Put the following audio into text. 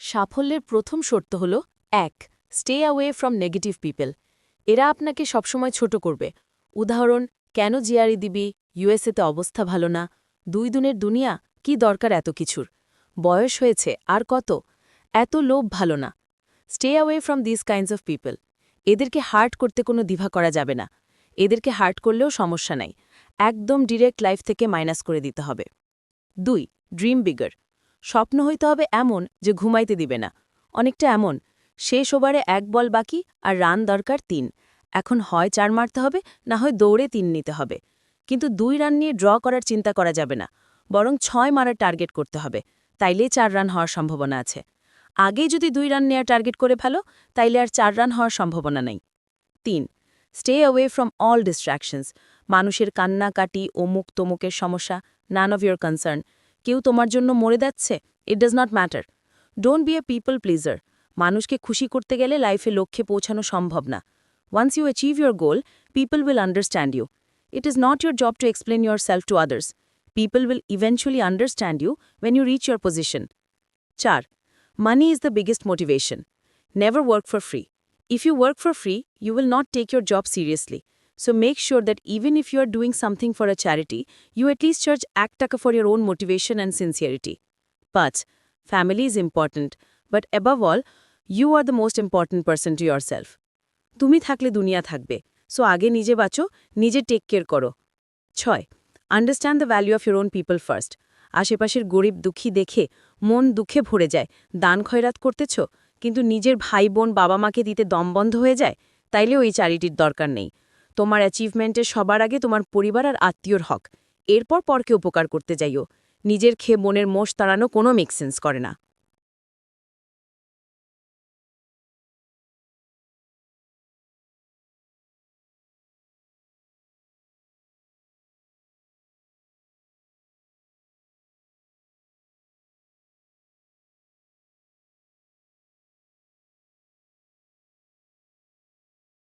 সাফল্যের প্রথম শর্ত হল, এক stay away from negative people এরা আপনাকে সবসময় ছোট করবে। উদাহরণ, কেন জিয়ারি দিবি? ইউএসএতে অবস্থা ভালো না। দুই দিনের দুনিয়া, কি দরকার এত কিছুর? বয়স হয়েছে, আর কত? এত লোভ ভালো না। Stay away from this kinds of people এদেরকে হার্ট করতে কোনো দিভা করা যাবে না। এদেরকে হার্ট করলেও সমস্যা নাই। একদম ডিরেক্ট লাইফ থেকে মাইনাস করে দিতে হবে। দুই ড্রিম বিগার স্বপ্ন হইতে হবে এমন যে ঘুমাইতে দিবে না। অনেকটা এমন, শেষ ওভারে এক বল বাকি আর রান দরকার তিন। এখন হয় চার মারতে হবে, না হয় দৌড়ে তিন নিতে হবে। কিন্তু দুই রান নিয়ে ড্র করার চিন্তা করা যাবে না, বরং ছয় মারার টার্গেট করতে হবে। তাইলে চার রান হওয়ার সম্ভাবনা আছে। আগেই যদি দুই রান নেওয়ার টার্গেট করে ফেলো, তাইলে আর চার রান হওয়ার সম্ভাবনা নেই। তিন stay away from all distractions মানুষের কান্নাকাটি অমুক তমুকের সমস্যা নান অফ ইয়োর কনসার্ন কেউ তোমার জন্য মরে যাচ্ছে it does not matter don't be a people pleaser মানুষকে খুশি করতে গেলে লাইফে লক্ষ্যে পৌঁছানো সম্ভব না once you achieve your goal people will understand you it is not your job to explain yourself to others people will eventually understand you when you reach your position চার money is the biggest motivation never work for free If you work for free, you will not take your job seriously. So make sure that even if you are doing something for a charity, you at least charge act taka for your own motivation and sincerity. But family is important, but above all, you are the most important person to yourself. তুমি থাকলে দুনিয়া থাকবে so আগে নিজে বাঁচো নিজে take care করো ছয় understand the value of your own people first আশেপাশের গরিব দুঃখী দেখে মন দুঃখে ভরে যায় দান খয়রাত করতেছ কিন্তু নিজের ভাই বোন বাবা মাকে দিতে দম বন্ধ হয়ে যায় তাইলে ওই চ্যারিটির দরকার নেই তোমার অ্যাচিভমেন্টে সবার আগে তোমার পরিবার আর আত্মীয়র হক। এরপর পরকে উপকার করতে যাইও। নিজের খেয়ে মনের মোষ তাড়ানো কোনো মেক সেন্স করে না।